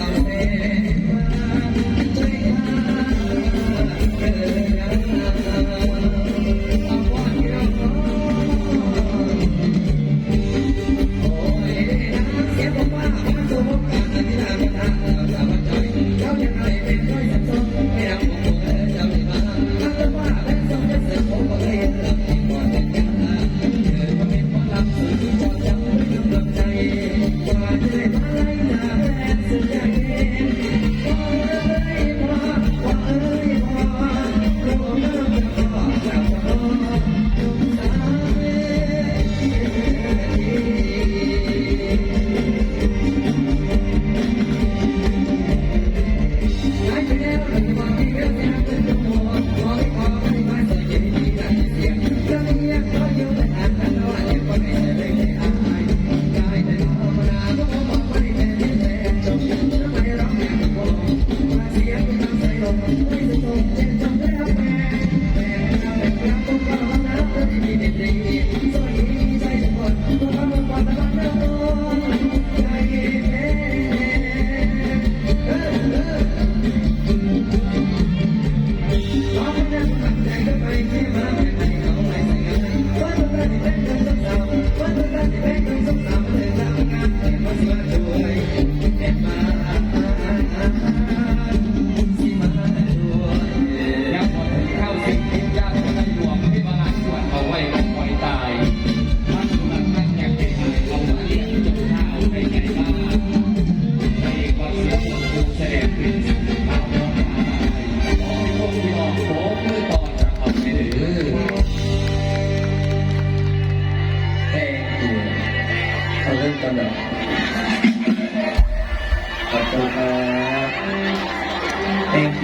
Amém.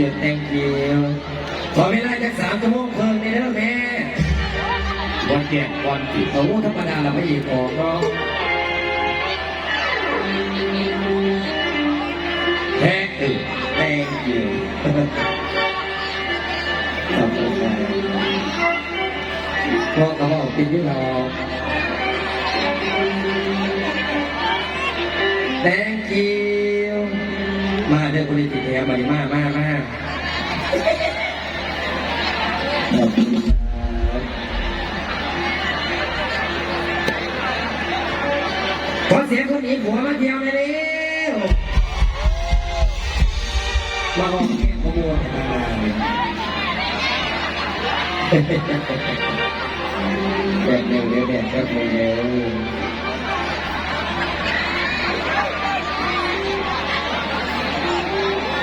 You thank you ขอเวลาจากสามชั่วโมงเพิ่มในเรื่องแม่วันแจกวันติดโอ้ธรรมดาเราไม่อีกออกเนาะแท็กตึ thank you ขอบคุณครับพวกเขาบอกกินที่เรา thank you มาเด้อคนที่ติดแถวมาดิมามามา ขอเสียงคนนี้หัวมาเดียวเลยเร็วมาลองแก้ขโมยแดดเร็วเร็วแดดแป๊เร็ว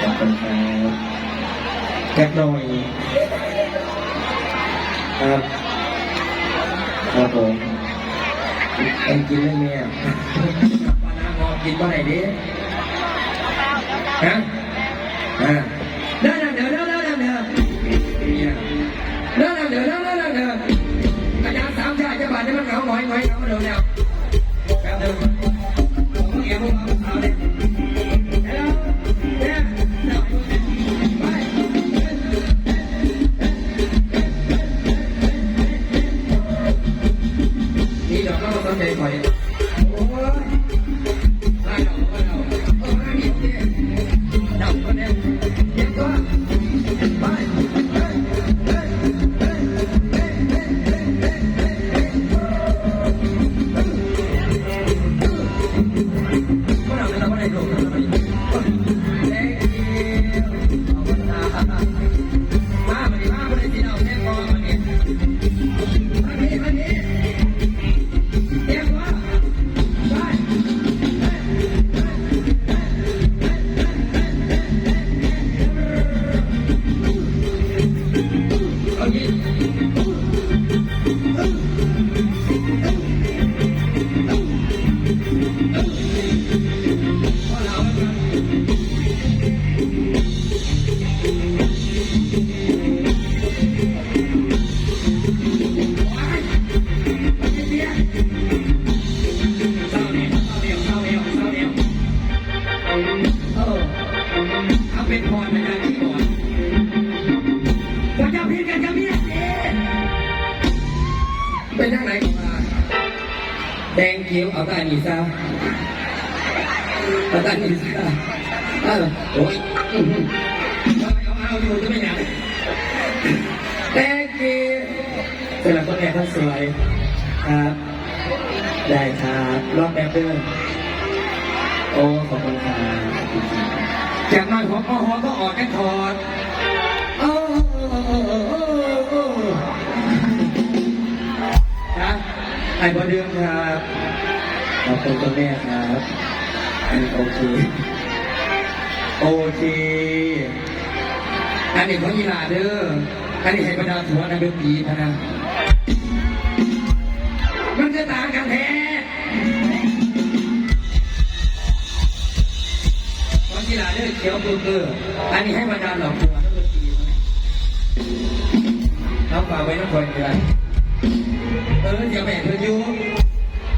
ขอบคุณครับ các đội à, à một đội em chín lên nghe. Bà đang ngon chín bao này đi hả? À. Đó làm được đó đó làm được đó làm được đó đó làm được anh đã sám ra cho bà cho bắt ngẫu mọi người ngẫu được nào เป็นทางไหนของมาแดงเขียวเอาตาหนีซะเอาตาหนีซะเออโอ้ยอื้อหือเอาเอาอยู่จะไม่หนักแดงเขียวเป็นหลักคนแรกท่านสวยครับได้ครับรอบแบบเดิมโอ้ขอบคุณครับจากน้อยหัวก็หัวก็ออกกันถอดโอ้ ไอ้บอเดิมครับขอบคุณคุณแม่ครับอันนี้โอเคโอเคอันนี้ของยีลาเด้ออันนี้ให้บรรดาถัวนักดนตรีพะนะมันจะต่างกันแท้วันกีฬาเลือดเขียวเบอร์เบอร์อันนี้ให้บรรดาเหล่าตัวนักดนตรีน้องฝากไว้น้องคนอะไร เออเดี๋ยวแบ่งเพื่อนอยู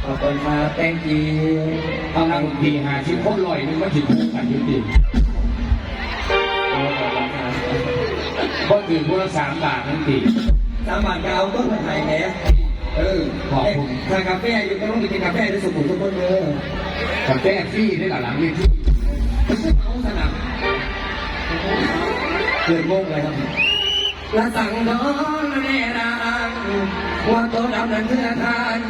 ขอบคุณครับ thank you เอานักดนตรีหาชิ้นคนลอยนึงมาถึงคู่กันยุติโอ้ขอบคุณครับก็ถือว่าสามบาทนั่นตีสามบาทก็เอาต้นมาไทยแหน่เออขอบคุณถ้ากาแฟอยู่ก็ต้องไปกินกาแฟด้วยสุขุมทุกคนเลยกาแฟฟรี่ได้หลังนี่ที่เอาสนับเกิดงงเลยครับละสั่งนอนแน่นาง ว่าตัวดำนั้นเพื่อทาน